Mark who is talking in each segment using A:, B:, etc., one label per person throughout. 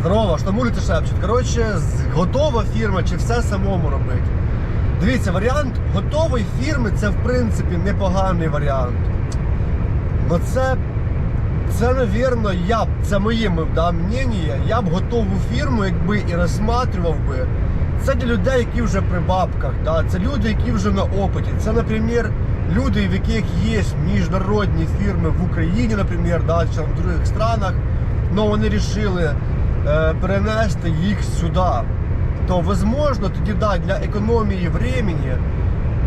A: Здорово, що муліти шепчуть. Коротше, готова фірма чи все самому робити. Дивіться, варіант готової фірми це в принципі непоганий варіант. Ну це, це, навірно, я б, це моє да, мнення, я б готову фірму, якби і розсматривав би. Це для людей, які вже при бабках, да, це люди, які вже на опиті. Це, наприклад, люди, в яких є міжнародні фірми в Україні, наприклад, да, чи в інших странах, але вони вирішили перенести їх сюди. То, возможно, тоді да, для економії времени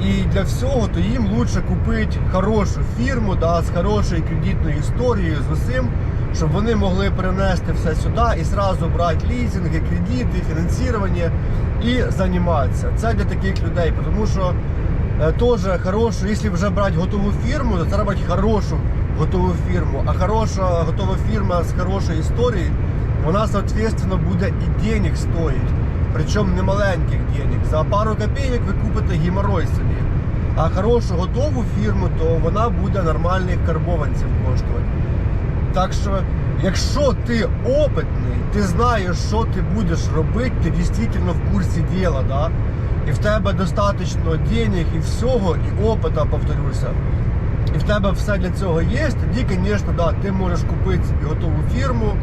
A: і для всього, то їм лучше купити хорошу фірму да, з хорошою кредитною історією, з усім, щоб вони могли перенести все сюди і сразу брати лізинги, кредити, фінансування і займатися. Це для таких людей, тому що е, теж хорошу, якщо вже брати готову фірму, то треба хорошу готову фірму. А хороша готова фірма з хорошою історією, вона, соответственно, буде і денег стоїть. Причому не маленьких денег. За пару копійок ви купите геморрой собі. А хорошу готову фірму, то вона буде нормальних карбованців коштувати. Так що, якщо ти опитний, ти знаєш, що ти будеш робити, ти дійсно в курсі діла, да? і в тебе достатньо денег і всього, і опита, повторюся. І в тебе все для цього є, тоді, звісно, да, ти можеш купити готову фірму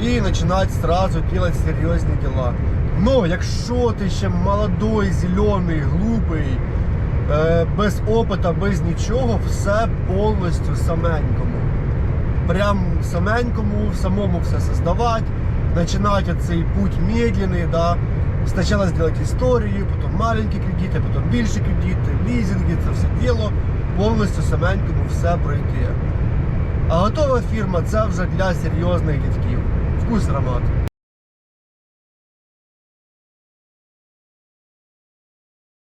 A: і починати сразу робити серйозні діла. Но якщо ти ще молодой, зелений, глупий, е, без опита, без нічого, все повністю саменькому. Прям саменькому, самому все создавати, починати цей путь медленний, да. Спочатку зробити історію, потім маленькі кредити, потім більші кредити, лізинги, це все діло, повністю саменькому все пройти. А готова фірма це вже для серйозних дядьків. wkus dramat.